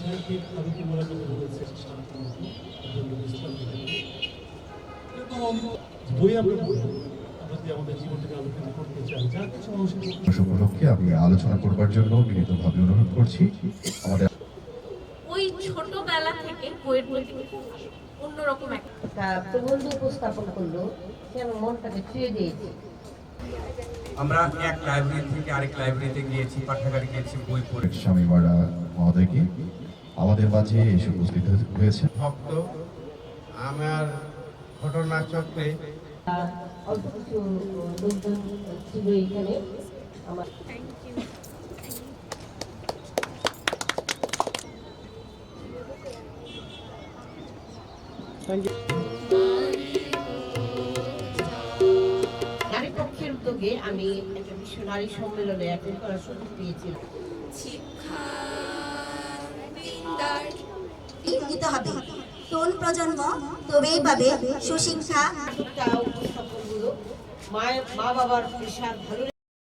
সাহেবকে বই আমরা দিবস উপলক্ষে আমি আলোচনা করবার জন্য বিনীতভাবে অনুরোধ করছি। আমাদের ওই ছোটবেলা থেকে বইয়ের প্রতি অন্যরকম একটা একটা প্রবন্ধ উপস্থাপন করল সে আমার মনটাকে ছুঁয়ে দিয়েছে? আমরা এক লাইব্রেরি থেকে আরেক লাইব্রেরিতে গিয়েছি পাঠাগারে গিয়েছি বই পড়ে। স্বামী মারা মহোদয়কে আমাদের মাঝে এসে উপস্থিত হয়েছে ভক্ত আমার ঘটনাচক্রে আহ, অল্প কিছু লোকজন ছিল এখানে আমার নারী উদ্যোগে আমি একটা বিশ্ব নারী সম্মেলনে অ্যাটেন্ড করার সুযোগ পেয়েছিলাম। নিতে হবে তরুণ প্রজন্ম তবেই পাবে সুশিক্ষা। নাটকটা উপস্থাপনগুলো মায়ের মা বাবার পেশার ভালো